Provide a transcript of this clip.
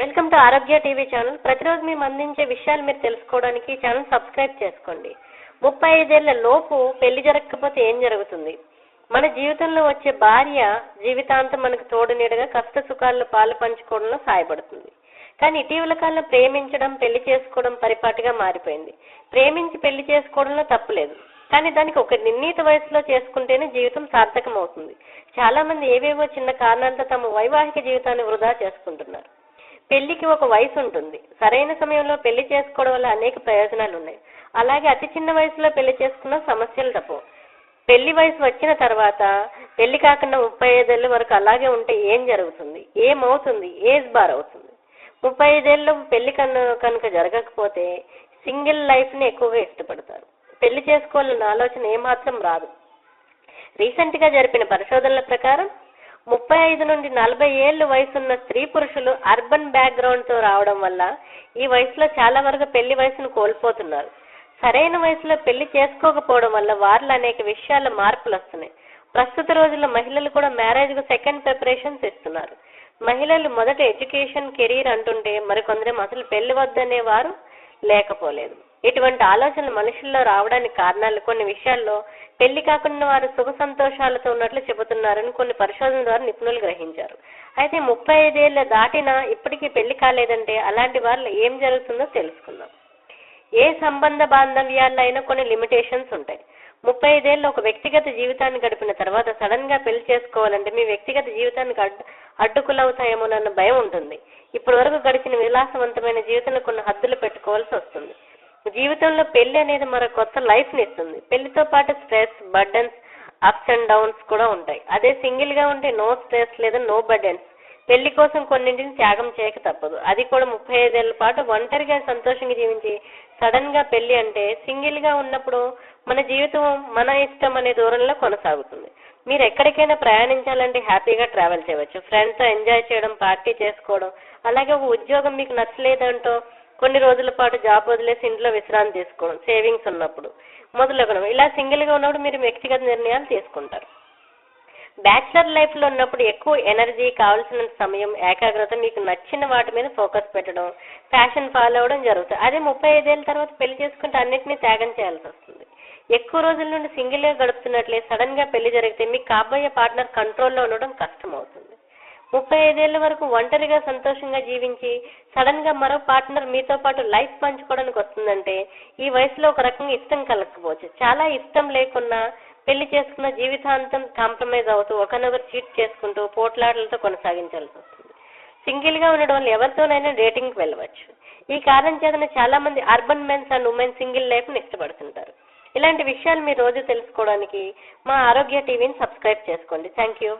Welcome to Arogya TV channel. ప్రతిరోజు మేము అందించే విషయాలు మీరు తెలుసుకోవడానికి ఛానల్ సబ్స్క్రైబ్ చేసుకోండి. ముప్పై ఐదేళ్ళ లోపు పెళ్ళి జరగకపోతే ఏం జరుగుతుంది? మన జీవితంలో వచ్చే భార్య జీవితాంతం మనకు తోడునీడగా కష్ట సుఖాల్లో పాలు పంచుకోవడంలో సహాయపడుతుంది కానీ ఇటీవల కాలంలో ప్రేమించడం పెళ్ళి చేసుకోవడం పరిపాటిగా మారిపోయింది. ప్రేమించి పెళ్ళి చేసుకోవడంలో తప్పులేదు కానీ దానికి ఒక నిర్ణీత వయసులో చేసుకుంటేనే జీవితం సార్థకం అవుతుంది చాలా మంది ఏవేవో చిన్న కారణాలతో తమ వైవాహిక జీవితాన్ని వృధా చేసుకుంటున్నారు. పెళ్ళికి ఒక వయసు ఉంటుంది. సరైన సమయంలో పెళ్ళి చేసుకోవడం వల్ల అనేక ప్రయోజనాలు ఉన్నాయి. అలాగే అతి చిన్న వయసులో పెళ్ళి చేసుకున్న సమస్యలు తప్పవు పెళ్ళి వయసు వచ్చిన తర్వాత పెళ్ళి కాకుండా ముప్పై ఐదేళ్ళ వరకు అలాగే ఉంటే ఏం జరుగుతుంది? ఏమవుతుంది ఏజ్ బార్ అవుతుంది? ముప్పై ఐదేళ్ళు పెళ్ళి కను కనుక జరగకపోతే సింగిల్ లైఫ్ని ఎక్కువగా ఇష్టపడతారు. పెళ్ళి చేసుకోవాలన్న ఆలోచన ఏమాత్రం రాదు. రీసెంట్గా జరిపిన పరిశోధనల ప్రకారం ముప్పై ఐదు నుండి నలభై ఏళ్ళు వయసున్న స్త్రీ పురుషులు అర్బన్ బ్యాక్గ్రౌండ్తో రావడం వల్ల ఈ వయసులో చాలా వరకు పెళ్ళి వయసును కోల్పోతున్నారు. సరైన వయసులో పెళ్ళి చేసుకోకపోవడం వల్ల వారిలో అనేక విషయాల మార్పులు వస్తున్నాయి. ప్రస్తుత రోజుల్లో మహిళలు కూడా మ్యారేజ్కు సెకండ్ ప్రిపరేషన్స్ ఇస్తున్నారు. మహిళలు మొదట ఎడ్యుకేషన్ కెరీర్ అంటుంటే మరికొందరేమో అసలు పెళ్ళి వద్దనే వారు లేకపోలేదు. ఇటువంటి ఆలోచనలు మనుషుల్లో రావడానికి కారణాలు కొన్ని విషయాల్లో పెళ్ళి కాకుండా వారు సుఖ సంతోషాలతో ఉన్నట్లు చెబుతున్నారని కొన్ని పరిశోధన ద్వారా నిపుణులు గ్రహించారు. అయితే ముప్పై ఐదేళ్ళ దాటినా ఇప్పటికీ పెళ్ళి కాలేదంటే అలాంటి వాళ్ళు ఏం జరుగుతుందో తెలుసుకుందాం. ఏ సంబంధ బాంధవ్యాల్లో అయినా కొన్ని లిమిటేషన్స్ ఉంటాయి. ముప్పై ఐదేళ్ళు ఒక వ్యక్తిగత జీవితాన్ని గడిపిన తర్వాత సడన్గా పెళ్ళి చేసుకోవాలంటే మీ వ్యక్తిగత జీవితానికి అడ్డు అడ్డుకులవుతాయేమోనన్న భయం ఉంటుంది. ఇప్పటి వరకు గడిచిన విలాసవంతమైన జీవితంలో కొన్ని హద్దులు పెట్టుకోవాల్సి వస్తుంది. జీవితంలో పెళ్ళి అనేది మరో కొత్త లైఫ్ని ఇస్తుంది. పెళ్ళితో పాటు stress burdens ups and downs కూడా ఉంటాయి. అదే సింగిల్గా ఉంటే నో స్ట్రెస్ లేదా నో బర్డన్స్ పెళ్ళి కోసం కొన్నింటిని త్యాగం చేయక తప్పదు. అది కూడా ముప్పై ఐదేళ్ళ పాటు ఒంటరిగా సంతోషంగా జీవించి సడన్గా పెళ్ళి అంటే సింగిల్గా ఉన్నప్పుడు మన జీవితం మన ఇష్టం అనే దూరంలో కొనసాగుతుంది. మీరు ఎక్కడికైనా ప్రయాణించాలంటే హ్యాపీగా ట్రావెల్ చేయవచ్చు. ఫ్రెండ్స్తో ఎంజాయ్ చేయడం పార్టీ చేసుకోవడం అలాగే ఒక ఉద్యోగం మీకు నచ్చలేదంటో కొన్ని రోజుల పాటు జాబ్ వదిలేసి ఇంట్లో విశ్రాంతి తీసుకోవడం సేవింగ్స్ ఉన్నప్పుడు మొదలగడం. ఇలా సింగిల్గా ఉన్నప్పుడు మీరు వ్యక్తిగత నిర్ణయాలు తీసుకుంటారు. బ్యాచిలర్ లైఫ్లో ఉన్నప్పుడు ఎక్కువ ఎనర్జీ కావాల్సిన సమయం ఏకాగ్రత మీకు నచ్చిన వాటి మీద ఫోకస్ పెట్టడం ఫ్యాషన్ ఫాలో అవడం జరుగుతుంది. అదే ముప్పై ఐదేళ్ళ తర్వాత పెళ్ళి చేసుకుంటే అన్నింటినీ త్యాగం చేయాల్సి వస్తుంది. ఎక్కువ రోజుల నుండి సింగిల్గా గడుపుతున్నట్లే సడన్గా పెళ్ళి జరిగితే మీకు కాబోయే పార్ట్నర్ కంట్రోల్లో ఉండడం కష్టం అవుతుంది ముప్పై ఐదేళ్ళ వరకు ఒంటరిగా సంతోషంగా జీవించి సడన్గా మరో పార్ట్నర్ మీతో పాటు లైఫ్ పంచుకోవడానికి వస్తుందంటే ఈ వయసులో ఒక రకంగా ఇష్టం కలగకపోవచ్చు. చాలా ఇష్టం లేకున్నా పెళ్ళి చేసుకున్న జీవితాంతం కాంప్రమైజ్ అవుతూ ఒకనొకరు చీట్ చేసుకుంటూ పోట్లాటలతో కొనసాగించాల్సి వస్తుంది. సింగిల్గా ఉండడం వల్ల ఎవరితోనైనా డేటింగ్కి వెళ్ళవచ్చు. ఈ కారణం చేతనే చాలా మంది urban mens and women single లైఫ్ని ఇష్టపడుతుంటారు. ఇలాంటి విషయాలు మీరు రోజు తెలుసుకోవడానికి మా ఆరోగ్య టీవీని సబ్స్క్రైబ్ చేసుకోండి. Thank you.